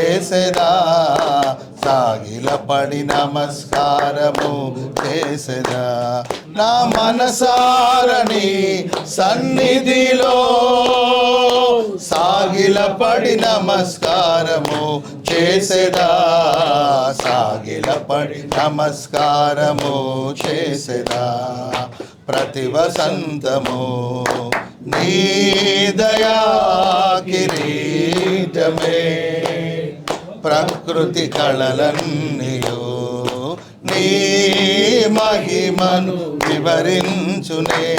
చేసేదా? సాగిలపడి నమస్కారము చేసేదా? నా మనసారని సన్నిధిలో సాగిలపడి నమస్కారము చేసేదా? సాగిలపడి నమస్కారము చేసేదా? ప్రతి వసంతము నీ దయా కిరీటమే. ప్రకృతి కళలన్నీయు. నీ మహిమను వివరించునే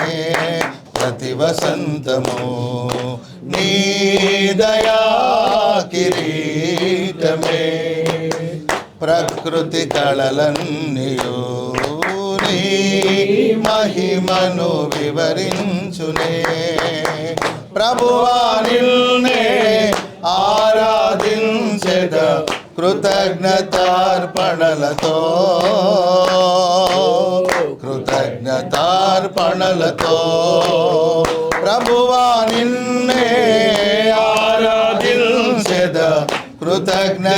ప్రతి వసంతము. నీ దయా కిరీటమే. ప్రకృతి కళలన్నీయు. నీ మహిమను వివరించునే. ప్రభువా నిన్నే ఆరాధించెద కృతజ్ఞతార్పణలతో. కృతజ్ఞతార్పణలతో. ప్రభువా నిన్నే ఆరాధించెద కృతజ్ఞతార్పణలతో.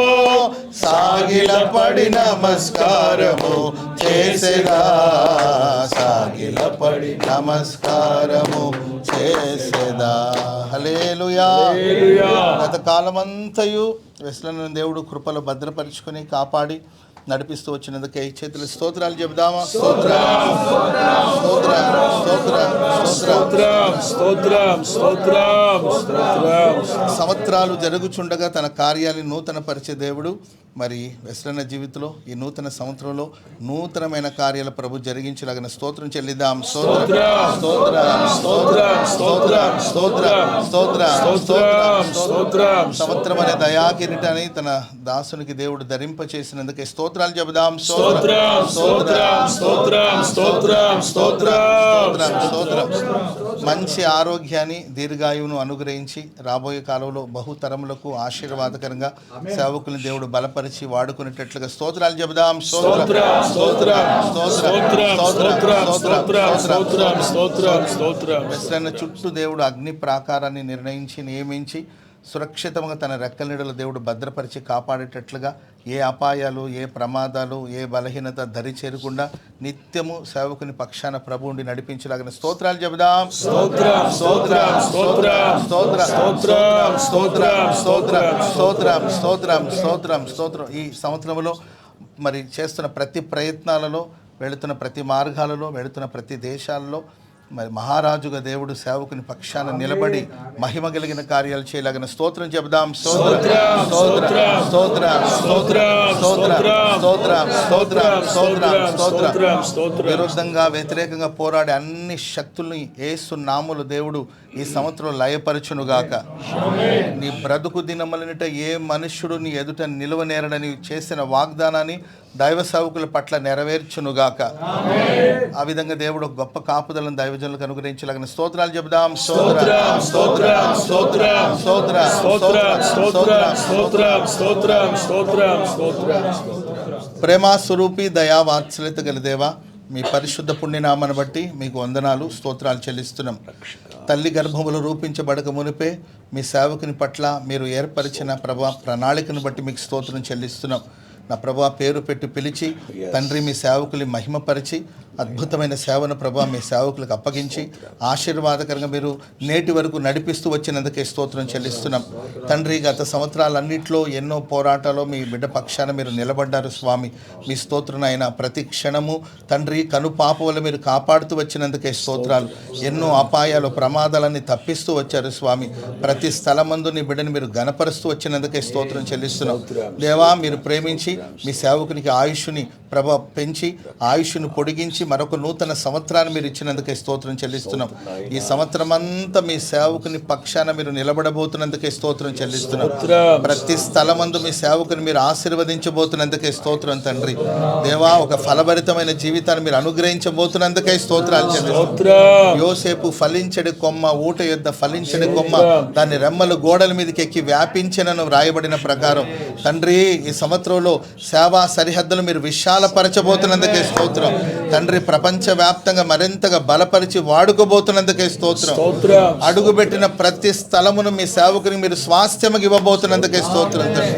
సాగిలపడి నమస్కారము చేసేదా? సాగిలపడి నమస్కారము చేసేదా? హలేలుయా గత కాలమంతయు వెస్లను దేవుడు కృపలో భద్రపరుచుకొని కాపాడి నడిపిస్తూ వచ్చినందుకే చేతుల స్తోత్రాలు చెబుదామా? సంవత్సరాలు జరుగుచుండగా తన కార్యాన్ని నూతన పరిచే దేవుడు. మరి వెస్రన్న జీవితంలో ఈ నూతన సంవత్సరంలో నూతనమైన కార్యాల ప్రభు జరిగించలాగిన స్తోత్రం చెల్లిద్దాం. స్తోత్ర స్తోత్ర స్తోత్ర స్తోత్ర స్తోత్ర స్తోత్ర సంవత్సరం అనే దయాకిరీటాన్ని తన దాసునికి దేవుడు ధరింప చేసినందుకే స్తోత్రాలు చెబుదాం స్తోత్ర స్తోత్రం స్తోత్రం స్తోత్రం స్తోత్రం స్తోత్రం మంచి ఆరోగ్యాన్ని దీర్ఘాయువును అనుగ్రహించి రాబోయే కాలంలో బహుతరములకు ఆశీర్వాదకరంగా సేవకుని దేవుడు బలపరిచి వాడుకునేటట్లుగా స్తోత్రాలు చెబుదాం స్తోత్ర స్తోత్రం స్తోత్రం స్తోత్రం స్తోత్రం స్తోత్రం స్తోత్రం స్తోత్రం చుట్టూ దేవుడు అగ్ని ప్రాకారాన్ని నిర్ణయించి నియమించి సురక్షితంగా తన రెక్కల నీడలో దేవుడు భద్రపరిచి కాపాడేటట్లుగా ఏ అపాయాలు ఏ ప్రమాదాలు ఏ బలహీనత దరి చేరకుండా నిత్యము సేవకుని పక్షాన ప్రభువుని నడిపించలాగిన స్తోత్రాలు చెబుదాం. స్తోత్రం స్తోత్రం స్తోత్రం స్తోత్ర స్తోత్రం స్తోత్రం స్తోత్రం స్తోత్రం. స్తోత్రం స్తోత్రం స్తోత్రం ఈ సంవత్సరంలో మరి చేస్తున్న ప్రతి ప్రయత్నాలలో వెళుతున్న ప్రతి మార్గాలలో వెళుతున్న ప్రతి దేశాలలో మరి మహారాజుగా దేవుడు సేవకుని పక్షాన నిలబడి మహిమ కలిగిన కార్యాలు చేయలాగిన స్తోత్రం చెబుదాం స్తోత్ర స్తోత్ర స్తోత్ర స్తోత్ర స్తోత్ర స్తోత్ర స్తోత్ర స్తోత్ర స్తోత్ర విరుద్ధంగా వ్యతిరేకంగా పోరాడే అన్ని శక్తుల్ని ఏసు నాములు దేవుడు ఈ సంవత్సరం లయపరచునుగాక నీ బ్రతుకు దినమలనిట ఏ మనుష్యుడు నీ ఎదుట నిలువనేరడని చేసిన వాగ్దానాన్ని దైవ సేవకుల పట్ల నెరవేర్చునుగాక. ఆ విధంగా దేవుడు గొప్ప కాపుదలను దైవజనులకు అనుగ్రహించలాగిన స్తోత్రాలు చెబుదాం. స్తోత్ర స్తోత్రం. స్తోత్రం స్తోత్ర స్తోత్రం స్తోత్రం స్తోత్రం స్తోత్రం స్తోత్రం స్తోత్రం. ప్రేమ స్వరూపి దయా వాత్సల్యత గల దేవా మీ పరిశుద్ధ పుణ్యనామాన్ని బట్టి మీకు వందనాలు స్తోత్రాలు చెల్లిస్తున్నాం. తల్లి గర్భములు రూపించబడక మునిపే మీ సేవకుని పట్ల మీరు ఏర్పరిచిన ప్రభా ప్రణాళికను బట్టి మీకు స్తోత్రం చెల్లిస్తున్నాం. నా ప్రభా పేరు పెట్టి పిలిచి తండ్రి మీ సేవకుని మహిమపరిచి అద్భుతమైన సేవను ప్రభా మీ సేవకులకు అప్పగించి ఆశీర్వాదకరంగా మీరు నేటి వరకు నడిపిస్తూ వచ్చినందుకే స్తోత్రం చెల్లిస్తున్నాం. తండ్రి గత సంవత్సరాలన్నింటిలో ఎన్నో పోరాటాలు మీ బిడ్డ పక్షాన మీరు నిలబడ్డారు స్వామి. మీ స్తోత్రం అయిన ప్రతి క్షణము తండ్రి కనుపాపవల మీరు కాపాడుతూ వచ్చినందుకే స్తోత్రాలు. ఎన్నో అపాయాలు ప్రమాదాలన్నీ తప్పిస్తూ వచ్చారు స్వామి. ప్రతి స్థలమందు నీ బిడ్డని మీరు గనపరుస్తూ వచ్చినందుకే స్తోత్రం చెల్లిస్తున్నాం. దేవా మీరు ప్రేమించి మీ సేవకునికి ఆయుష్ని ప్రభ పెంచి ఆయుష్ను పొడిగించి మరొక నూతన సంవత్సరాన్ని మీరు ఇచ్చినందుకే స్తోత్రం చెల్లిస్తున్నాం. ఈ సంవత్సరం అంతా మీ సేవకుని పక్షాన మీరు నిలబడబోతున్నందుకే స్తోత్రం చెల్లిస్తున్నాం. ప్రతి స్థలమందు మీ సేవకుని మీరు ఆశీర్వదించబోతున్నందుకే స్తోత్రం తండ్రి. దేవా ఒక ఫలభరితమైన జీవితాన్ని మీరు అనుగ్రహించబోతున్నందుకే స్తోత్రాలు చెల్లిస్తున్నాం. యోసేపు ఫలించడి కొమ్మ ఊట యొద్ద ఫలించడి కొమ్మ దాని రెమ్మలు గోడల మీదకి ఎక్కి వ్యాపించినను వ్రాయబడిన ప్రకారం. తండ్రి ఈ సంవత్సరంలో సేవా సరిహద్దులు మీరు విశాలపరచబోతున్నందుకే స్తోత్రం. తండ్రి ప్రపంచవ్యాప్తంగా మరింతగా బలపరిచి వాడుకోబోతున్నందుకే స్తోత్రం. అడుగుపెట్టిన ప్రతి స్థలమును మీ సేవకుని మీరు స్వాస్థ్యముకి ఇవ్వబోతున్నందుకే స్తోత్రం. తండ్రి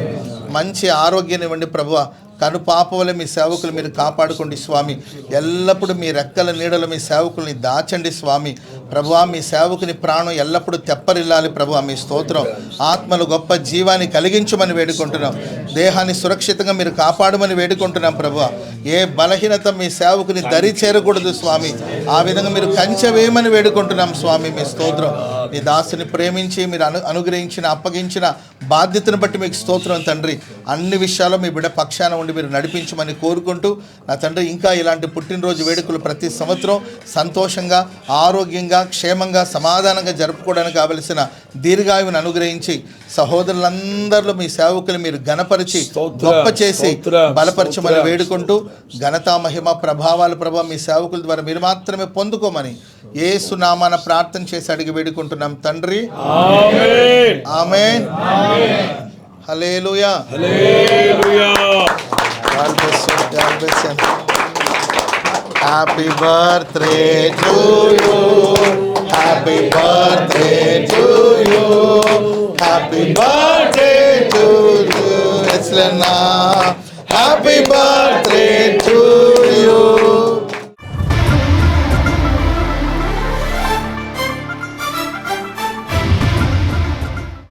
మంచి ఆరోగ్యాన్ని ఇవ్వండి ప్రభు కను పాపవలే మీ సేవకులు మీరు కాపాడుకోండి స్వామి. ఎల్లప్పుడూ మీ రెక్కల నీడలో మీ సేవకుల్ని దాచండి స్వామి. ప్రభువా మీ సేవకుని ప్రాణం ఎల్లప్పుడూ తెప్పరిల్లాలి ప్రభు మీ స్తోత్రం. ఆత్మలు గొప్ప జీవాన్ని కలిగించమని వేడుకుంటున్నాం. దేహాన్ని సురక్షితంగా మీరు కాపాడమని వేడుకుంటున్నాం ప్రభు ఏ బలహీనత మీ సేవకుని దరి చేరకూడదు స్వామి. ఆ విధంగా మీరు కంచె వేయమని వేడుకుంటున్నాం స్వామి మీ స్తోత్రం. మీ దాసుని ప్రేమించి మీరు అను అనుగ్రహించిన అప్పగించిన బాధ్యతను బట్టి మీకు స్తోత్రం తండ్రి అన్ని విషయాల్లో మీ బిడ్డ పక్షాన ఉండి మీరు నడిపించమని కోరుకుంటూ నా తండ్రి ఇంకా ఇలాంటి పుట్టినరోజు వేడుకలు ప్రతి సంవత్సరం సంతోషంగా ఆరోగ్యంగా క్షేమంగా సమాధానంగా జరుపుకోవడానికి కావలసిన దీర్ఘాయువుని అనుగ్రహించి సహోదరులందరిలో మీ సేవకులు మీరు గణపరిచి గొప్ప చేసి బలపరచమని. వేడుకుంటూ ఘనత మహిమ ప్రభావాలు ప్రభావ మీ సేవకుల ద్వారా మీరు మాత్రమే పొందుకోమని ఏసు నామాన ప్రార్థన చేసి అడిగి వేడుకుంటున్నాం తండ్రి amen amen hallelujah hallelujah God bless you. God bless you. Happy birthday to